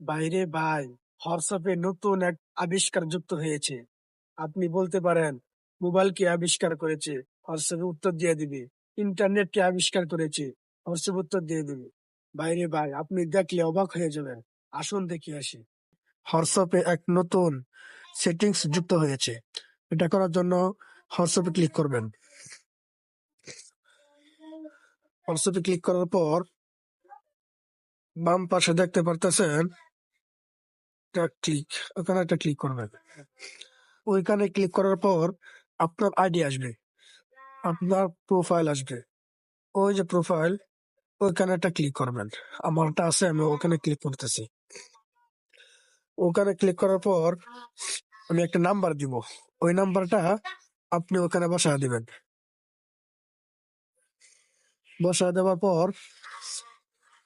বাইরে ভাই, হোয়াটসঅ্যাপে নতুন এক আবিষ্কার যুক্ত হয়েছে। আপনি বলতে পারেন, মোবাইল কে আবিষ্কার করেছে, হোয়াটসঅ্যাপে উত্তর দিয়ে দিবে। ইন্টারনেট কে আবিষ্কার করেছে, হোয়াটসঅ্যাপে উত্তর দিয়ে দিবে। বাইরে ভাই, আপনি দেখলে অবাক হয়ে যাবেন। আসুন দেখে আসি। হোয়াটসঅ্যাপে এক নতুন সেটিংস যুক্ত হয়েছে। এটা করার জন্য হোয়াটসঅ্যাপে ক্লিক করবেন। হোয়াটসঅ্যাপে ক্লিক করার পর বাম পাশে দেখতে পারতেছেন একটা ক্লিক ওখানে একটা ক্লিক করবেন ওইখানে ক্লিক করার পর আপনার আইডি আসবে, আপনার প্রোফাইল আসবে। ওই যে প্রোফাইল ওইখানে একটা ক্লিক করবেন। আমারটা আছে, আমি ওখানে ক্লিক করতেছি। ওখানে ক্লিক করার পর আমি একটা নাম্বার দিব। ওই নাম্বারটা আপনি ওখানে বসায় দিবেন। বসায় দেওয়ার পর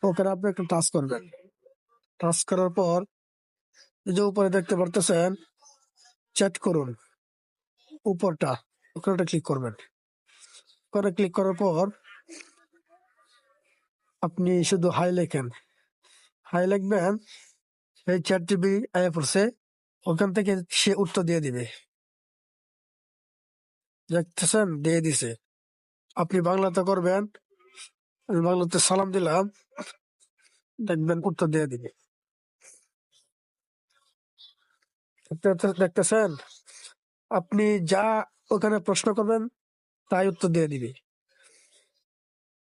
ওখানে আপনি একটা টাচ করবেন। টাচ করার পর যে উপরে দেখতে পারতেছেন চ্যাট করুন। উপরটা ওখানে ক্লিক করবেন। ওখানে ক্লিক করার পর আপনি শুধু হাই লেখেন। হাই লিখবেন, এই চ্যাট টিভি আয়া পড়ছে, ওখান থেকে সে উত্তর দিয়ে দিবে। দেখতেছেন, দিয়ে দিছে। আপনি বাংলাতে করবেন বাংলাতে সালাম দিলাম, দেখবেন উত্তর দিয়ে দিবে দেখতে- দেখতেছেন? আপনি যা ওখানে প্রশ্ন করবেন, তাই উত্তর দিয়ে দিবে।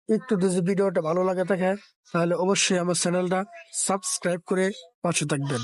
একটু যদি ভিডিওটা ভালো লাগে থাকে, তাহলে অবশ্যই আমার চ্যানেলটা সাবস্ক্রাইব করে পাশে থাকবেন।